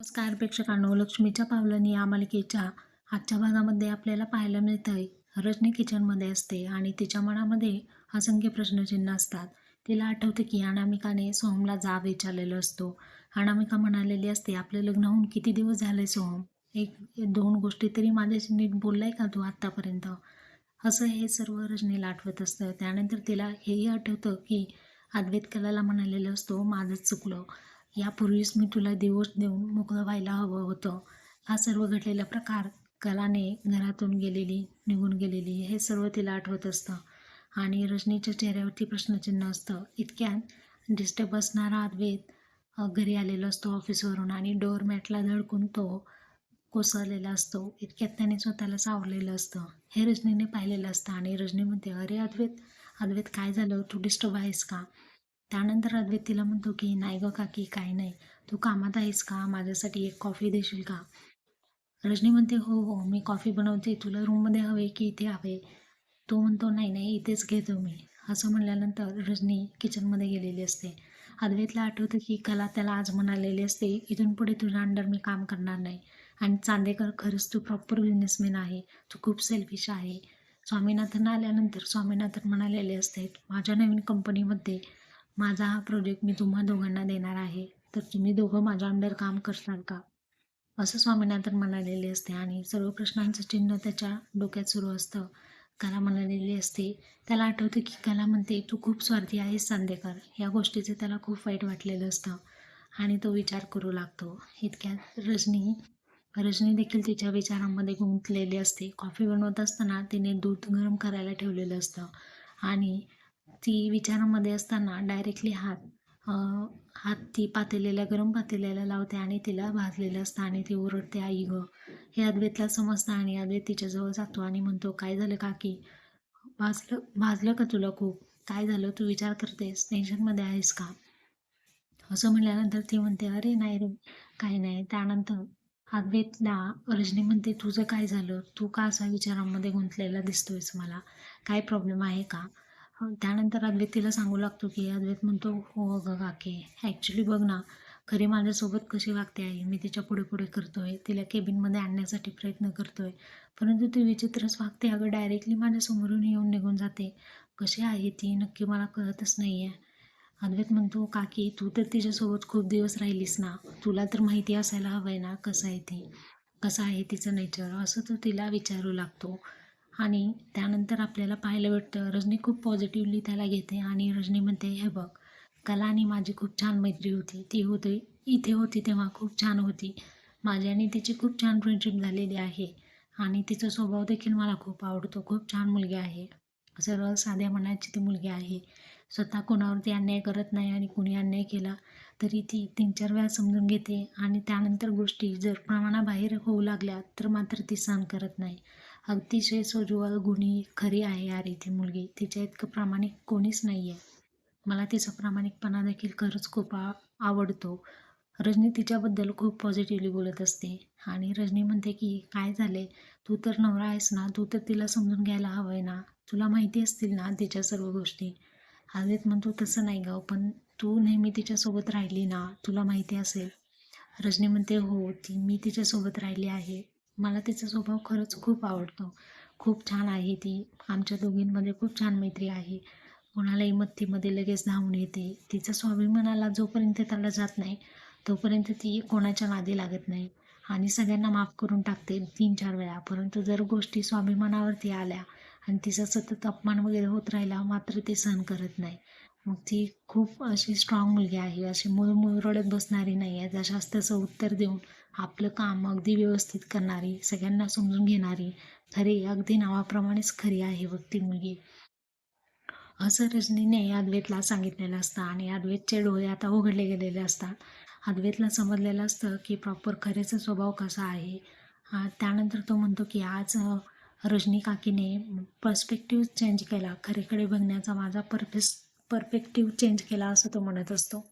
नमस्कार प्रेक्षकांनो. लक्ष्मीच्या पावलांनी या मालिकेच्या आजच्या भागामध्ये आपल्याला पाहायला मिळतंय आहे रजनी किचनमध्ये असते आणि तिच्या मनामध्ये असंख्य प्रश्नचिन्ह असतात. तिला आठवते की अनामिकाने सोहमला जाब विचारलेलं असतो. अनामिका म्हणालेली असते आपलं लग्न होऊन किती दिवस झाले सोहम? एक दोन गोष्टी तरी माझ्याशी नीट बोललाय का तू आत्तापर्यंत असं हे सर्व रजनीला आठवत असतं. त्यानंतर तिला हेही आठवतं की अद्वैत कलाला म्हणालेलं असतो माझंच चुकलं. यापूर्वीच मी तुला दिवस देऊन मोकळं व्हायला हवं होतं. हा सर्व घडलेला प्रकार कलाने घरातून गेलेली निघून गेलेली हे सर्व तिला आठवत असतं. आणि रजनीच्या चेहऱ्यावरती प्रश्नचिन्ह असतं. इतक्यात डिस्टर्ब असणारा अद्वैत घरी आलेला असतो ऑफिसवरून आणि डोअरमॅटला धडकून तो कोसळलेला असतो. इतक्यात त्याने स्वतःला सावरलेलं असतं. हे रजनीने पाहिलेलं असतं आणि रजनी म्हणते अरे अद्वैत अद्वैत काय झालं? तू डिस्टर्ब आहेस का? त्यानंतर अद्वैत तिला म्हणतो की नाही गं काकी काय नाही. तू कामात आहेस का? माझ्यासाठी एक कॉफी देशील का? रजनी म्हणते हो हो मी कॉफी बनवते. तुला रूममध्ये हवे की इथे हवे. तो म्हणतो नाही नाही इथेच घेतो मी. असं म्हणल्यानंतर रजनी किचनमध्ये गेलेली असते. अद्वैतला आठवतं की कला त्याला आज म्हणालेली असते इथून पुढे तुझ्या अंडर मी काम करणार नाही. आणि चांदेकर खरंच तू प्रॉपर बिझनेसमॅन आहे. तू खूप सेल्फिश आहे. स्वामीनाथन आल्यानंतर स्वामीनाथन म्हणालेले असते माझ्या नवीन कंपनीमध्ये माझा हा प्रोजेक्ट मी तुम्हा दोघांना देणार आहे. तर तुम्ही दोघं माझ्या अंडर काम करणार का? असं स्वामीनाथन म्हणालेले असते आणि सर्व प्रश्नांचं चिन्ह त्याच्या डोक्यात सुरू असतं. कला म्हणालेली असते. त्याला आठवतं की कला म्हणते तू खूप स्वार्थी आहेस चांदेकर या गोष्टीचं त्याला खूप वाईट वाटलेलं असतं. आणि तो विचार करू लागतो. इतक्यात रजनी रजनी देखील तिच्या विचारांमध्ये गुंतलेली असते. कॉफी बनवत असताना तिने दूध गरम करायला ठेवलेलं असतं. आणि ती विचारामध्ये असताना डायरेक्टली हात हात ती पातेलेल्या गरम पातेल्याला लावते आणि तिला भाजलेलं असतं आणि ती ओरडते आई गं हे अद्वैतला समजतं आणि अद्वैत तिच्याजवळ जातो आणि म्हणतो काय झालं काकी? भाजलं भाजलं का तुला खूप? काय झालं? तू विचार करतेस? टेन्शनमध्ये आहेस का? असं म्हणल्यानंतर ती म्हणते अरे नाही रे काही नाही. त्यानंतर अद्वैतला रजनी म्हणते तुझं काय झालं? तू का असा विचारांमध्ये गुंतलेला दिसतोयस मला? काय प्रॉब्लेम आहे का? हो, त्यानंतर अद्वैत तिला सांगू लागतो की अद्वैत म्हणतो हो अगं काके ॲक्च्युली बघ ना खरी माझ्यासोबत कशी वागते आहे मी तिच्या पुढे पुढे करतो आहे तिला केबिनमध्ये आणण्यासाठी प्रयत्न करतो आहे परंतु ती विचित्रच वागते. अगं डायरेक्टली माझ्यासमोरून येऊन निघून जाते. कशी आहे ती? नक्की मला कळतच नाही आहे अद्वैत म्हणतो काकी तू तर तिच्यासोबत खूप दिवस राहिलीस ना. तुला तर माहिती असायला हवं आहे ना कसं आहे ती? कसं आहे तिचं नेचर असं तो तिला विचारू लागतो. आणि त्यानंतर आपल्याला पाहायला भेटतं रजनी खूप पॉझिटिव्हली त्याला घेते आणि रजनी म्हणते हे बघ कला आणि माझी खूप छान मैत्री होती. ती होती इथे होती तेव्हा खूप छान होती. माझी आणि तिची खूप छान फ्रेंडशिप झालेली आहे आणि तिचा स्वभाव देखील मला खूप आवडतो. खूप छान मुलगी आहे. सरळ साध्या मनाची ती मुलगी आहे. स्वतः कोणावरती अन्याय करत नाही आणि कुणी अन्याय केला तरी ती तीन चार वेळा समजून घेते आणि त्यानंतर गोष्टी जर प्रमाणाबाहेर होऊ लागल्या तर मात्र ती सहन करत नाही. अतिशय सोज्वळ गुणी खरी आहे यार ती मुलगी तिच्या इतकं प्रामाणिक कोणीच नाही आहे मला तिचा प्रामाणिकपणा देखील खरंच खूप आवडतो. रजनी तिच्याबद्दल खूप पॉझिटिव्हली बोलत असते आणि रजनी म्हणते की काय झाले? तू तर नवरा आहेस ना? तू तर तिला समजून घ्यायला हवं आहे ना? तुला माहिती असतील ना तिच्या सर्व गोष्टी? हवेत म्हणतो तसं नाही गं पण तू नेहमी तिच्यासोबत राहिली ना? तुला माहिती असेल. रजनी म्हणते हो ती मी तिच्यासोबत राहिली आहे. मला तिचा स्वभाव खरंच खूप आवडतो. खूप छान आहे ती. आमच्या दोघींमध्ये खूप छान मैत्री आहे. कोणालाही मत्तीमध्ये लगेच धावून येते. तिचा स्वाभिमानाला जोपर्यंत त्याला जात नाही तोपर्यंत ती कोणाच्या नादी लागत नाही. आणि सगळ्यांना माफ करून टाकते तीन चार वेळा. परंतु जर गोष्टी स्वाभिमानावरती आल्या आणि तिचा सतत अपमान वगैरे होत राहिला मात्र ते सहन करत नाही. मग ती खूप अशी स्ट्रॉंग मुलगी आहे. अशी मूळ रडत बसणारी नाही आहे जशास तसं उत्तर देऊन आपलं काम अगदी व्यवस्थित करणारी सगळ्यांना समजून घेणारी खरी अगदी नावाप्रमाणेच खरी आहे बघ ती मुलगी. असं रजनीने अद्वैतला सांगितलेलं असतं आणि अद्वैतचे डोळे आता उघडले गेलेले असतात. अद्वैतला समजलेलं असतं की प्रॉपर खरेचा स्वभाव कसा आहे. त्यानंतर तो म्हणतो की आज रजनी काकीने पर्स्पेक्टिव्ह चेंज केला. खरेकडे बघण्याचा माझा पर्फेस परफेक्टिव्ह चेंज केला असं तो म्हणत असतो.